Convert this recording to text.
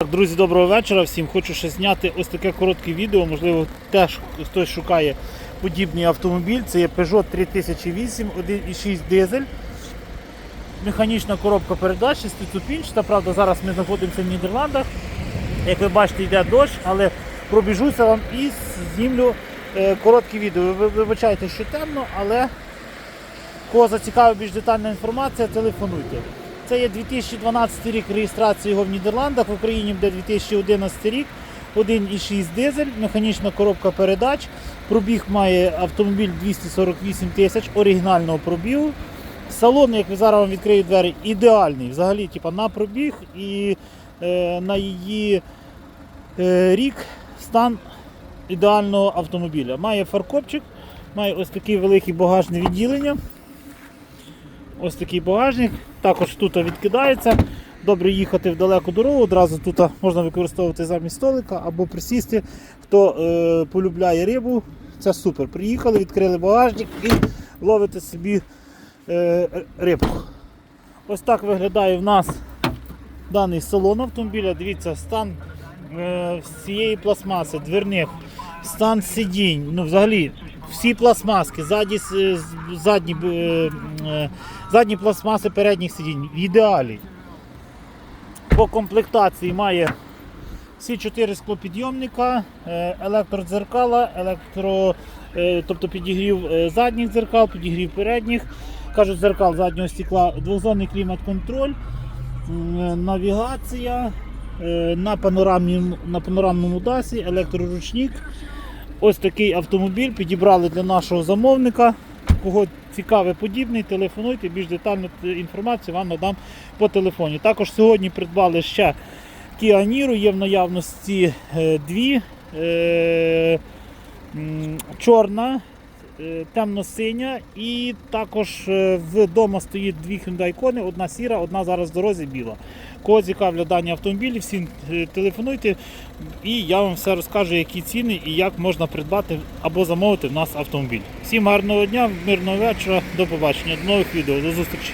Так, Друзі, доброго вечора. Всім хочу ще зняти ось таке коротке відео. Можливо, теж хтось шукає подібний автомобіль. Це є Peugeot 3008, 1,6 дизель. Механічна коробка передач, шестиступінчата. Правда, зараз ми знаходимося в Нідерландах. Як ви бачите, йде дощ, але пробіжуся вам і знімлю е, коротке відео. Ви- вибачайте, що темно, але кого зацікавить більш детальна інформація, телефонуйте. Це є 2012 рік реєстрації його в Нідерландах, в Україні буде 2011 рік, 1,6 дизель, механічна коробка передач. Пробіг має автомобіль 248 тисяч оригінального пробігу. Салон, як ви зараз вам відкрию двері, ідеальний. Взагалі, типа, на пробіг і е, на її е, рік стан ідеального автомобіля. Має фаркопчик, має ось такий великий багажне відділення. Ось такий багажник. Також тут відкидається. Добре їхати в далеку дорогу, одразу тут можна використовувати замість столика або присісти. Хто е, полюбляє рибу, це супер. Приїхали, відкрили багажник і ловите собі е, рибку. Ось так виглядає в нас даний салон автомобіля. Дивіться, стан е, всієї пластмаси, дверних, стан сидінь. Ну, взагалі, всі пластмаски, задні, задні, е, е, задні пластмаси передніх сидінь в ідеалі. По комплектації має всі чотири склопідйомника, е, електродзеркала, електро, тобто підігрів задніх дзеркал, підігрів передніх. Кажуть, зеркал заднього стекла, двозонний клімат-контроль, навігація на, панорамнім, на панорамному дасі, електроручник. Ось такий автомобіль підібрали для нашого замовника. Кого цікаве подібний, телефонуйте, більш детальну інформацію вам надам по телефоні. Також сьогодні придбали ще Kia Niro, є в наявності е, дві. Е, чорна, темно-синя і також е, вдома стоїть дві Hyundai Kona, одна сіра, одна зараз в дорозі біла. Кого цікавлять дані автомобілі, всім е, телефонуйте і я вам все розкажу, які ціни і як можна придбати або замовити в нас автомобіль. Всім гарного дня, мирного вечора, до побачення, до нових відео, до зустрічі.